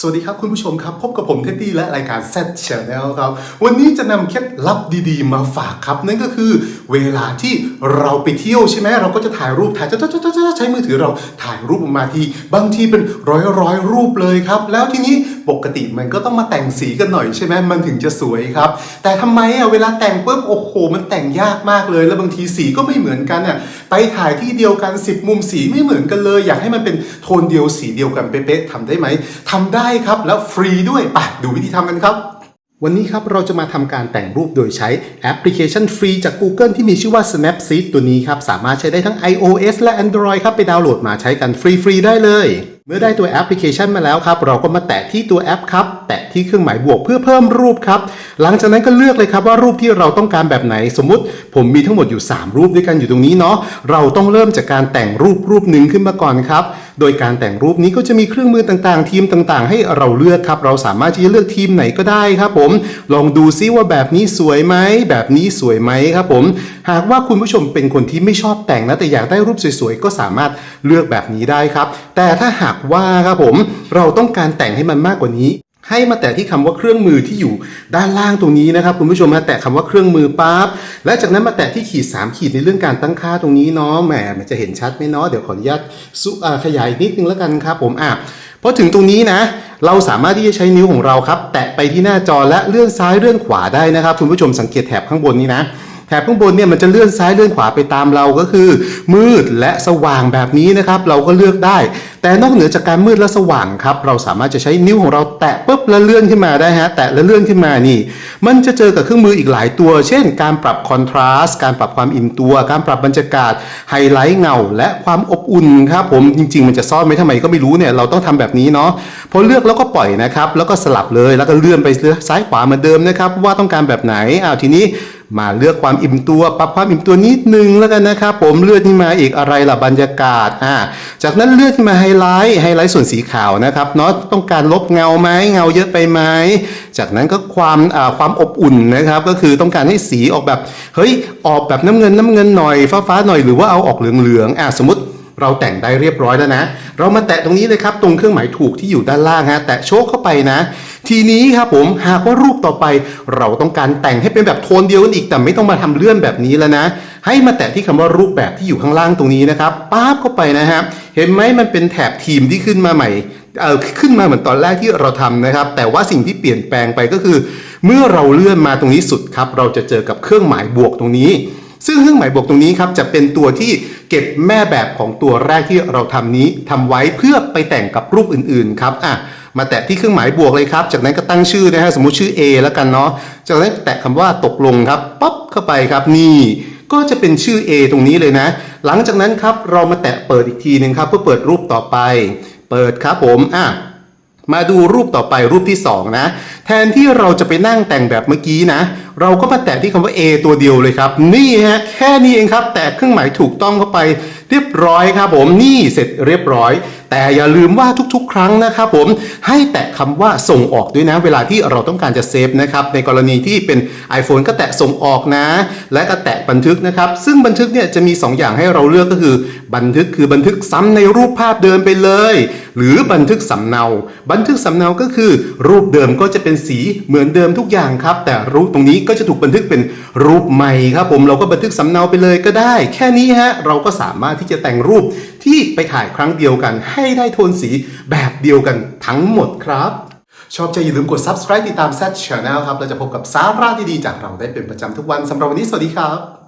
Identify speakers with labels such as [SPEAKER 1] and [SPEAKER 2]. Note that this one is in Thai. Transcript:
[SPEAKER 1] สวัสดีครับคุณผู้ชมครับพบกับผมเท็ดดี้และรายการ Z Channel ครับ วันนี้จะนำเคล็ดลับดีๆ มาฝากครับ นั่นก็คือเวลาที่เราไปเที่ยวใช่ไหมเราก็จะถ่ายรูปถ่ายจ้าๆๆๆใช้มือถือเราถ่ายรูปออกมาที บางทีเป็นร้อยร้อยรูปเลยครับ แล้วทีนี้ปกติมันก็ต้องมาแต่งสีกันหน่อยใช่ไหมมันถึงจะสวยครับ แต่ทำไมอะเวลาแต่งปุ๊บโอ้โห มันแต่งยากมากเลย แล้วบางทีสีก็ไม่เหมือนกันอะไปถ่ายที่เดียวกัน 10 มุมสีไม่เหมือนกันเลย อยากให้มันเป็นโทนเดียวสีเดียวกันเป๊ะๆทำได้ไหมทำได้ครับแล้วฟรีด้วยไปดูวิธีทำกันครับวันนี้ครับเราจะมาทำการแต่งรูปโดยใช้แอปพลิเคชันฟรีจาก Google ที่มีชื่อว่า Snapseed ตัวนี้ครับ สามารถใช้ได้ทั้ง iOS และ Android ครับ ไปดาวน์โหลดมาใช้กันฟรี ๆ ได้เลย เมื่อได้ตัวแอปพลิเคชันมาแล้วครับ เราก็มาแตะที่ตัวแอปครับ แตะที่เครื่องหมายบวกเพื่อเพิ่มรูปครับ หลังจากนั้นก็เลือกเลยครับว่ารูปที่เราต้องการแบบไหน สมมุติผมมีทั้งหมดอยู่ 3 รูปด้วยกันอยู่ตรงนี้เนาะ เราต้องเริ่มจากการแต่งรูปรูปหนึ่งขึ้นมาก่อนครับ โดยการแต่งรูปนี้ก็จะมีเครื่องมือต่างๆ ทีมต่างๆ ให้เราเลือกครับ เราสามารถที่จะเลือกทีมไหนก็ได้ครับผม ลองดูซิว่าแบบนี้สวยไหมแบบนี้สวยไหมครับผม หากว่าคุณผู้ชมเป็นคนที่ไม่ชอบแต่งนะแต่อยากได้รูปสวยๆก็สามารถเลือกแบบนี้ได้ครับ แต่ถ้าหากว่าครับผมเราต้องการแต่งให้มันมากกว่านี้ ให้มาแตะที่คำว่าเครื่องมือที่อยู่ด้านล่างตรงนี้นะครับคุณผู้ชมมาแตะคำว่าเครื่องมือปั๊บและจากนั้นมาแตะที่ขีด 3 ขีดในเรื่องการตั้งค่าตรงนี้เนาะแหมมันจะเห็นชัดไหมเนาะเดี๋ยวขออนุญาตขยายนิดนึงแล้วกันครับผมอะพอถึงตรงนี้นะ เราสามารถที่จะใช้นิ้วของเราครับ แตะไปที่หน้าจอและเลื่อนซ้ายเลื่อนขวาได้นะครับ คุณผู้ชมสังเกตแถบข้างบนนี้นะ ถบข้างบนเนี่ยมันจะเลื่อนซ้ายเลื่อนขวาไปตามเราก็คือ มืดและสว่างแบบนี้นะครับ เราก็เลือกได้ แต่นอกเหนือจากการมืดและสว่างครับ เราสามารถจะใช้นิ้วของเราแตะปุ๊บแล้วเลื่อนขึ้นมาได้ฮะแตะแล้วเลื่อนขึ้นมานี่ มันจะเจอกับเครื่องมืออีกหลายตัว เช่น การปรับคอนทราสต์การปรับความอิ่มตัว การปรับบรรยากาศไฮไลท์เงา และความอบอุ่นครับผมจริง ๆ มันจะซ่อนไว้ทำไมก็ไม่รู้เนี่ยเราต้องทำแบบนี้เนาะพอเลือกแล้วก็ปล่อยนะครับแล้วก็สลับเลยแล้วก็เลื่อนไปซ้ายขวาเหมือนเดิมนะครับว่าต้องการแบบไหนอ้าวทีนี้ มาเลือกความอิ่มตัว ปรับความอิ่มตัวนิดนึงแล้วกันนะครับผมเลือกที่มาอีกอะไรล่ะบรรยากาศอ่าจากนั้นเลือกที่มาไฮไลท์ไฮไลท์ส่วนสีขาวนะครับเนาะต้องการลบเงาไหมเงาเยอะไปไหมจากนั้นก็ความอ่าความอบอุ่นนะครับ ก็คือต้องการให้สีออกแบบเฮ้ยออกแบบน้ำเงินน้ำเงินหน่อยฟ้าฟ้าหน่อยหรือว่าเอาออกเหลืองๆอ่าสมมติเราแต่งได้เรียบร้อยแล้วนะ เรามาแตะตรงนี้เลยครับ ตรงเครื่องหมายถูกที่อยู่ด้านล่างฮะ แตะโชคเข้าไปนะ ทีนี้ครับผมหากว่ารูปต่อไปเราต้องการแต่งให้เป็นแบบโทนเดียวกันอีกแต่ไม่ต้องมาทำเลื่อนแบบนี้แล้วนะ ให้มาแตะที่คำว่ารูปแบบที่อยู่ข้างล่างตรงนี้นะครับป๊าบเข้าไปนะฮะเห็นไหมมันเป็นแถบทีมที่ขึ้นมาใหม่เออขึ้นมาเหมือนตอนแรกที่เราทำนะครับ แต่ว่าสิ่งที่เปลี่ยนแปลงไปก็คือ เมื่อเราเลื่อนมาตรงนี้สุดครับ เราจะเจอกับเครื่องหมายบวกตรงนี้ ซึ่งเครื่องหมายบวกตรงนี้ครับจะเป็นตัวที่เก็บแม่แบบของตัวแรกที่เราทำนี้ทำไว้เพื่อไปแต่งกับรูปอื่นๆครับอะ มาแตะที่เครื่องหมายบวกเลยครับ จากนั้นก็ตั้งชื่อนะฮะสมมุติชื่อ A แล้วกันเนาะจากนั้นแตะคำว่าตกลงครับปั๊บเข้าไปครับนี่ก็จะเป็นชื่อ A ตรงนี้เลยนะ หลังจากนั้นครับเรามาแตะเปิดอีกทีหนึ่งครับ เพื่อเปิดรูปต่อไป เปิดครับผมอะมาดูรูปต่อไปรูปที่ 2 นะ แทนที่เราจะไปนั่งแต่งแบบเมื่อกี้นะ เราก็มาแตะที่คำว่า A ตัวเดียวเลยครับ นี่ฮะแค่นี้เองครับ แตะเครื่องหมายถูกต้องเข้าไป เรียบร้อยครับผมนี่เสร็จเรียบร้อย แต่อย่าลืมว่าทุกๆ ครั้งนะครับผมให้แตะคำว่าส่งออกด้วยนะ เวลาที่เราต้องการจะเซฟนะครับในกรณีที่เป็น iPhone ก็แตะส่งออกนะ และก็แตะบันทึกนะครับ ซึ่งบันทึกเนี่ยจะมี 2 อย่างให้เราเลือกก็คือ บันทึกคือบันทึกซ้ำในรูปภาพเดิมไปเลย หรือบันทึกสำเนา บันทึกสำเนาก็คือ รูปเดิมก็จะเป็นสีเหมือนเดิมทุกอย่างครับ แต่รูปตรงนี้ก็จะถูกบันทึกเป็นรูปใหม่ครับผมเราก็บันทึกสำเนาไปเลยก็ได้ แค่นี้ฮะเราก็สามารถที่จะแต่งรูป ที่ไปถ่ายครั้งเดียวกัน ให้ได้โทนสีแบบเดียวกันทั้งหมดครับ ชอบใจอย่าลืมกด subscribe ติดตาม Z Channel ครับเราจะพบกับสาระดีๆจากเราได้เป็นประจำทุกวันสำหรับวันนี้สวัสดีครับ